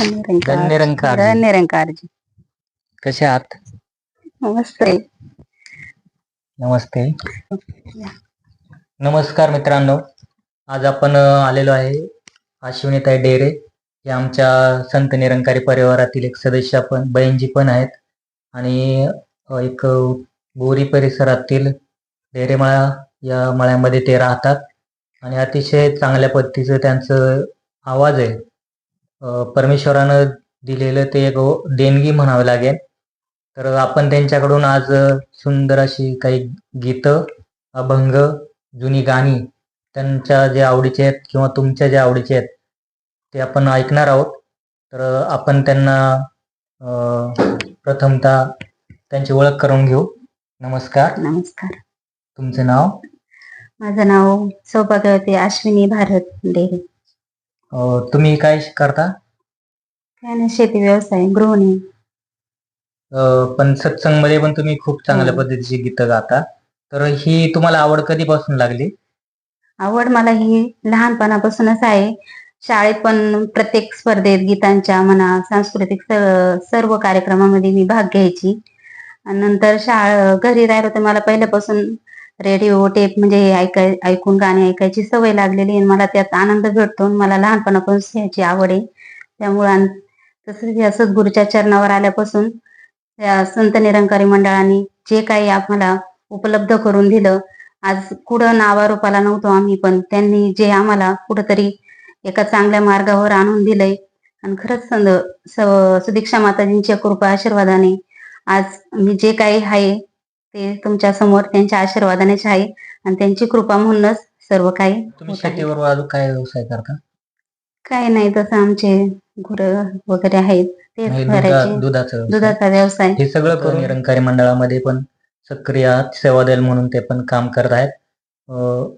निरंकार निरंकार निरंकारजी कसे आहात? मस्त आहे नमस्ते. नमस्कार मित्रांनो. आज आपण आलेलो आहे अश्विनीताई डेरे हे आमच्या संत निरंकारी परिवारातील एक सदस्य पण बहीणजी पण आहेत. आणि एक बोरी परिसरातील डेरेमाळा या मळ्यामध्ये ते राहतात. आणि अतिशय चांगल्या पद्धतीचं त्यांचं आवाज आहे. परमेश्वरानं दिलेलं ते एक देणगी म्हणावं लागेल. तर आपण त्यांच्याकडून आज सुंदर अशी काही गीतं अभंग जुनी गाणी त्यांच्या जे आवडीचे आहेत किंवा तुमच्या जे आवडीचे आहेत ते आपण ऐकणार आहोत. तर आपण त्यांना प्रथमतः त्यांची ओळख करून घेऊ. नमस्कार. नमस्कार. तुमचं नाव? माझं नाव सौभाग्यवती अश्विनी भारत डेरे अ, तुम्ही काय करता? काय नाही शेती व्यवसाय गृहिणी. अ, पण सत्संगमध्ये पण तुम्ही खूप चांगल्या हो. पद्धतीची गीतं गाता. तर ही तुम्हाला आवड कधीपासून लागली? आवड मला ही लहानपणापासूनच आहे. शाळेत पण प्रत्येक स्पर्धेत गीतांच्या म्हणा सांस्कृतिक स- सर्व कार्यक्रमामध्ये मी भाग घ्यायची. आणि नंतर शाळा घरी राहिलो तर मला पहिल्यापासून रेडिओ टेप म्हणजे हे ऐकाय ऐकून गाणी ऐकायची सवय लागलेली आणि मला त्यात आनंद भेटतो आणि मला लहानपणापासून याची आवड आहे. त्यामुळे तसंच या सद्गुरूच्या चरणावर आल्यापासून या संत निरंकारी मंडळाने जे काही आम्हाला उपलब्ध करून दिलं आज कुठं नावारूपाला नव्हतो आम्ही पण त्यांनी जे आम्हाला कुठंतरी एका चांगल्या मार्गावर आणून दिलंय. आणि खरंच संद स- सुदीक्षा माताजींच्या कृपा आशीर्वादाने आज मी जे काही आहे ते तुमच्यासमोर त्यांच्या आशीर्वादानेच आहे. आणि त्यांची कृपा म्हणूनच सर्व काही तुम्ही होत आहे. शेतीवर अजून काय व्यवसाय करता? काही नाही तसं आमचे गुर वगैरे आहेत. तेच म्हणजे दुधा- करायचे दुधाचं व्यवसाय. दुधाचा व्यवसाय. हे सगळं करून निरंकारी मंडळामध्ये पण सक्रिय आहात, सेवा द्याल म्हणून ते पण काम करत आहेत. अं,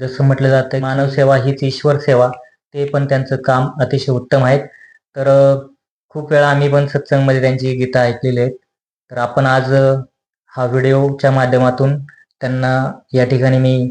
जसं म्हटलं जातं मानव सेवा हीच ईश्वर सेवा. ते पण त्यांचं काम अतिशय उत्तम आहे तर अं, खूप वेळा आम्ही पण सत्संगमध्ये त्यांची गीतं ऐकलेली आहेत. तर आपण आज अं, हा व्हिडिओच्या माध्यमातून त्यांना या ठिकाणी मी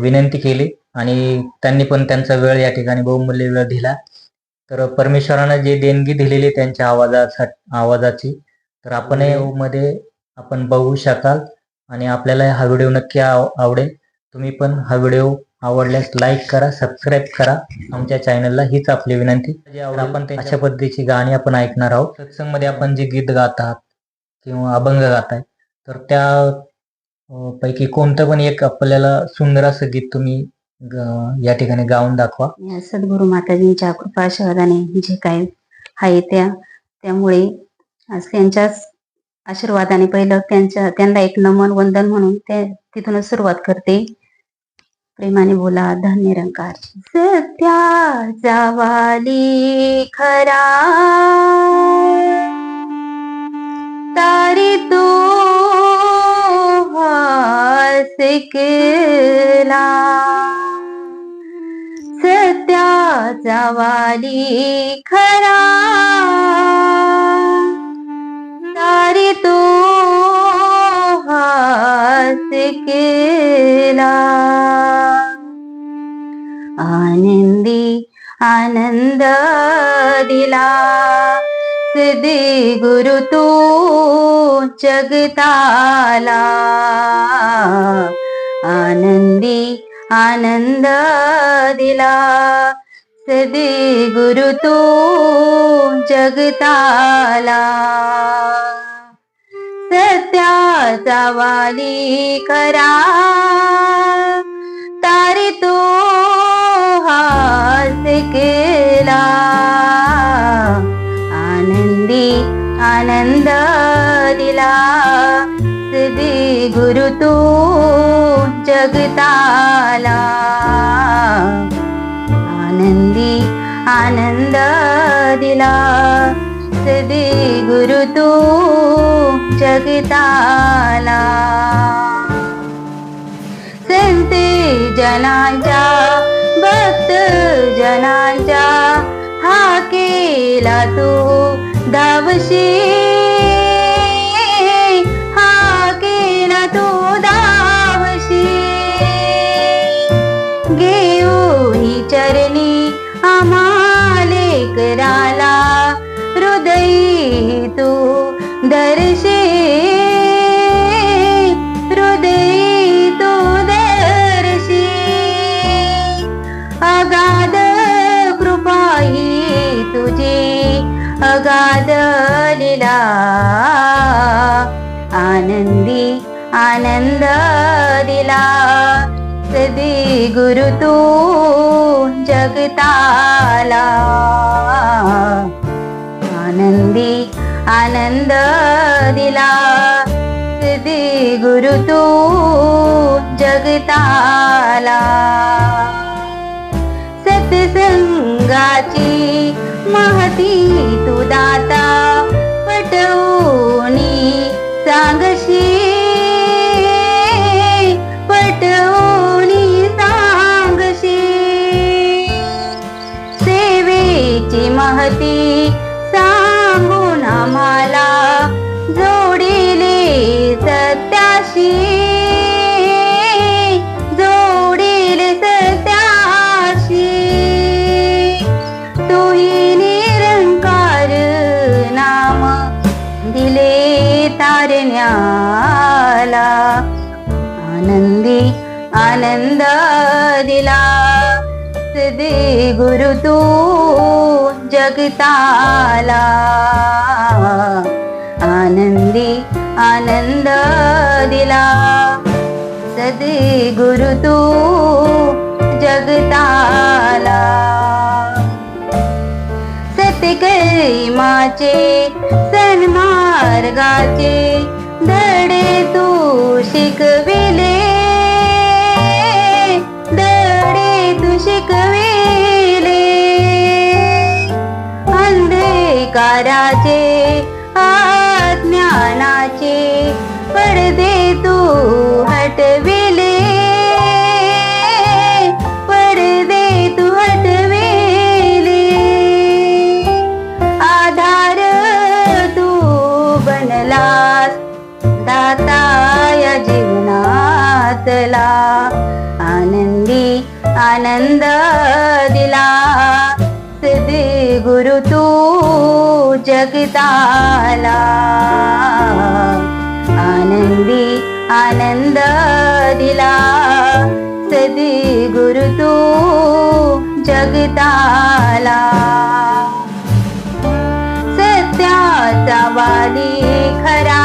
विनंती केली आणि त्यांनी पण त्यांचा वेळ या ठिकाणी बहुमूल्य वेळ दिला. तर परमेश्वरानं जे देणगी दिलेली त्यांच्या आवाजासाठी आवाजाची तर आपण मध्ये आपण बघू शकाल आणि आपल्याला हा व्हिडिओ नक्की आव- आवडेल. तुम्ही पण हा व्हिडिओ आवडल्यास लाईक करा सबस्क्राईब करा. आमच्या चॅनलला हीच आपली विनंती. जे आपण अशा पद्धतीची गाणी आपण ऐकणार आहोत. सत्संगमध्ये आपण जे गीत गात आहात किंवा अभंग गाताय तर त्या पैकी कोणतं पण एक आपल्याला सुंदर असं गीत तुम्ही ग- या ठिकाणी गाऊन दाखवा. या सद्गुरू माताजींच्या कृपा आशीर्वादाने जे काही आहे त्या त्यामुळे आज त्यांच्याच आशीर्वादाने पहिलं त्यांच्या त्यांना एक नमन वंदन म्हणून ते तिथूनच सुरुवात करते. प्रेमाने बोला धन्य निरंकार सत्या जावाली खरा. तारी तू केला सत्याचा वाली खरा. तारी तो हास केला आनंदी आनंद दिला. दे गुरु तू जगताला आनंदी आनंद दिला सदे गुरु तू जगताला सत्याचा वाली खरा तारी तो हास केला आनंद दिला सिद्धी गुरु तू जगताला. आनंदी आनंद दिला सिद्धी गुरु तू जगताला. संते जनांच्या भक्त जनांच्या हा केला तू धावशी गाजलेला आनंदी आनंद दिला सदी गुरु तू जगताला. आनंदी आनंद दिला सदी गुरु तू जगताला. सत्संगाची महती तू दाता पटवणी सांगशी. पटवणी सांगशी. सेवेची महती आनंद दिला सदे गुरु तू जगताला. आनंदी आनंद दिला सदे गुरु तू जगताला. सत्यकर्माचे सन्मार्गाचे धडे तू शिकवे. अंधकाराचे अज्ञानाचे पडदे तू हटविले. पडदे तू हटविले. आधार तू बनलास दाता या जीवनातला. आनंदी आनंद दिला जगताला आनंदी आनंद दिला। सदी गुरु तू जगताला सत्याचा वाली खरा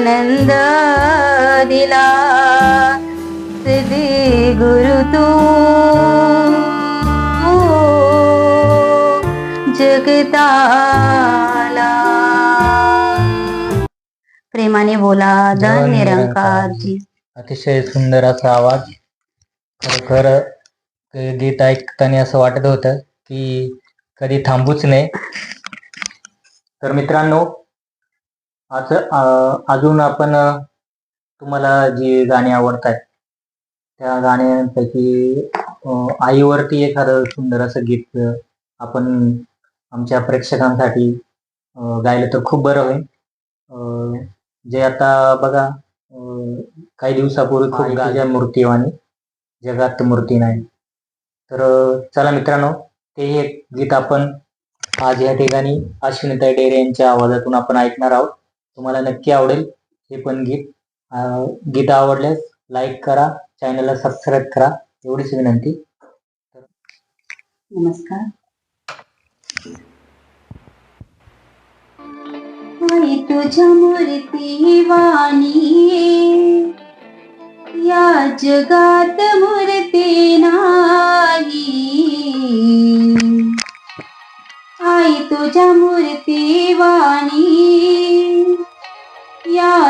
आनंद दिला. सदे गुरु तू. जगताला. प्रेमाने बोला धन निरंकार जी अतिशय सुंदर असा आवाज. खरोखर गीत ऐकताना असं वाटत होतं की कधी थांबूच नये. तर मित्रांनो आज अजून आपण तुम्हाला जी गाणी आवडतात त्या गाण्यांपैकी आईवरती एखादं सुंदर असं गीत आपण आमच्या प्रेक्षकांसाठी गायलं तर खूप बरं होईल. जे आता बघा काही दिवसापूर्वी खूप गाजा मूर्तीवाणी जगात मूर्ती नाही. तर चला मित्रांनो ते एक गीत आपण आज या ठिकाणी अश्विनीताई डेरे यांच्या आवाजातून आपण ऐकणार आहोत. तुम्हाला नक्की आवडेल हे पण गीत. गीत आवडल्यास लाईक करा चॅनलला सबस्क्राईब करा. एवढीच विनंती. नमस्कार. आई तुझ्या मूर्ती वाणी या. जगात मूर्ती नाही. आई तुझ्या मूर्ती वाणी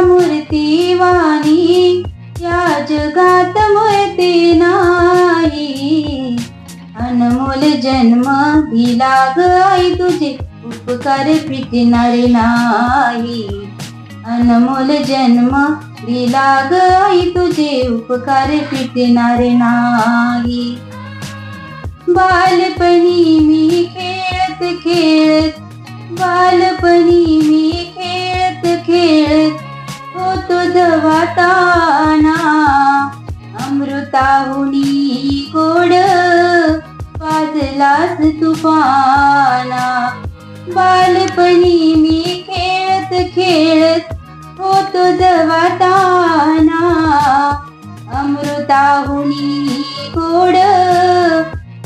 मूर्तीवाणी या जगात मूर्ती नाही. अनमोल जन्म दिला ग आई तुझे उपकार पिटणारे नाही. अनमोल जन्म दिला ग आई तुझे उपकार पिटणारे नाही. बालपणी मी खेळत खेळत बालपणी जाताना अमृताहुनी गोड पाजलास तुफाना. बालपणी मी खेळत खेळत होतो जवाताना. अमृताहुनी गोड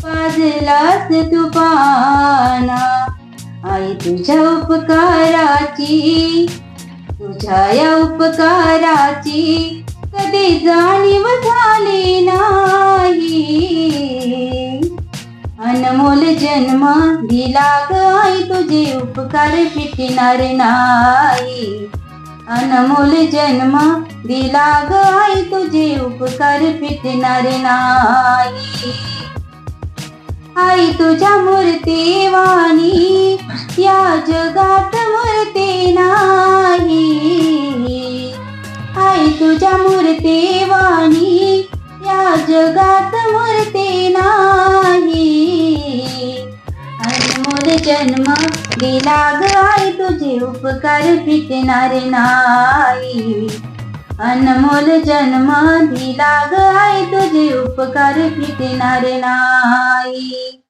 पाजलास तुफाना. आई तुझ्या उपकाराची तुझ्या या उपकाराची कधी जाणीव झाली नाही. अनमोल जन्म दिला गाय तुझे उपकार फिटणार नाही. अनमोल जन्म दिला गाय तुझे उपकार फिटणार नाही. आई तुझ्या मूर्ती वाणी. या जगात मूर्ती नाही. आई तुझ्या मूर्ती वाणी. या जगात मूर्ती नाही. अनमोल जन्म दिला ग आई. तुझे उपकार फिटणार नाही. अनमोल जन्म दिला ग आई तुझे उपकार फिटणार नाही.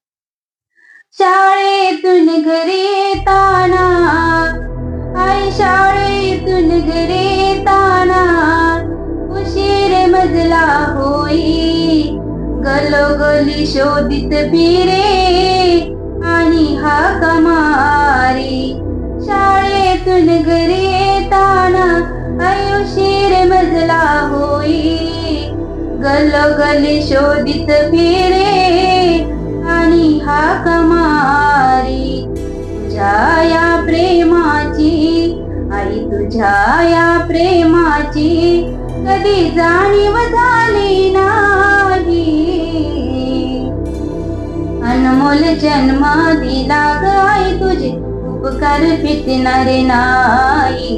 शाळेतून घरी येताना आई शाळेतून घरी येताना उशीर मजला होई गलोगली शोधित फिरे आणि हा कमारी शाळेतून घरी येताना आई होई शोधित फिरे आणि हा कमारी तुझ्या या प्रेमाची आई तुझ्या या प्रेमाची कधी जाणीव झाली नाही. अनमोल जन्म दिला ग तुझे उपकार फिटणारे नाही.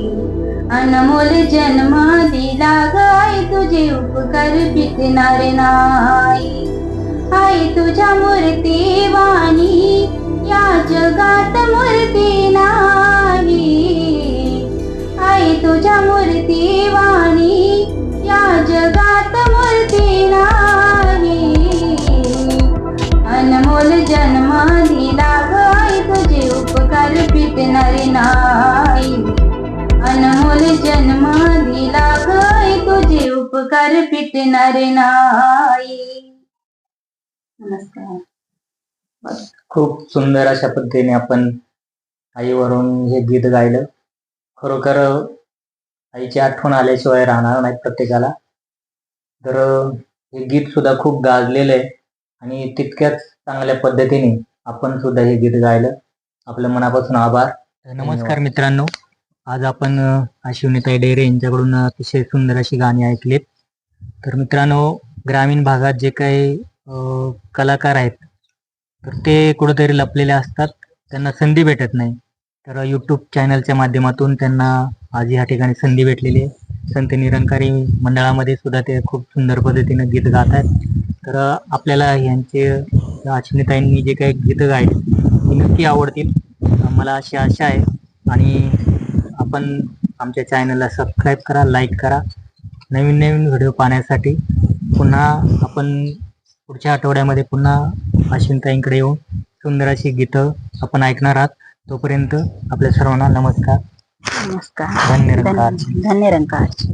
अनमोल जन्मा लागाई आई तुझे उपकार फिटणारे नाही. आई तुझ्या मूर्ती वाणी या जगात मूर्ती नाही. आई तुझ्या मूर्ती वाणी या जगात मूर्ती नाही. अनमोल जन्म दिला ग आई तुझे उपकार फिटणारे नाही उपकार फिटणारे नाही. नमस्कार. खूप सुंदर अशा पद्धतीने आपण आईवरून हे गीत गायलं. खरोखर आईची आठवण आल्याशिवाय राहणार नाही प्रत्येकाला. तर हे गीत सुद्धा खूप गाजलेलं आहे आणि तितक्याच चांगल्या पद्धतीने आपण सुद्धा हे गीत गायलं. आपल्या मनापासून आभार. नमस्कार मित्रांनो. आज आपण अ, अश्विनीताई डेरे यांच्याकडून अतिशय सुंदर अशी गाणी ऐकलीत. तर मित्रांनो ग्रामीण भागात जे काही कलाकार आहेत तर ते कुठेतरी लपलेले असतात. त्यांना संधी भेटत नाही. तर यूट्यूब चॅनलच्या माध्यमातून त्यांना आज ह्या ठिकाणी संधी भेटलेली आहे. संत निरंकारी मंडळामध्ये सुद्धा ते खूप सुंदर पद्धतीने गीत गात आहेत. तर आपल्याला यांचे अश्विनीताईंनी जे काही गीतं गायली ती नक्की आवडतील. मला अशी आशा आहे. आणि आपण आमच्या चॅनलला सबस्क्राईब करा लाईक करा. नवीन नवीन व्हिडिओ पाहण्यासाठी पुन्हा आपण पुढच्या आठवड्यामध्ये पुन्हा अश्विनताईंकडे येऊन सुंदर अशी गीतं आपण ऐकणार आहात. तोपर्यंत आपल्या सर्वांना नमस्कार. नमस्कार. धन्य रंगाची. धन्य रंगाची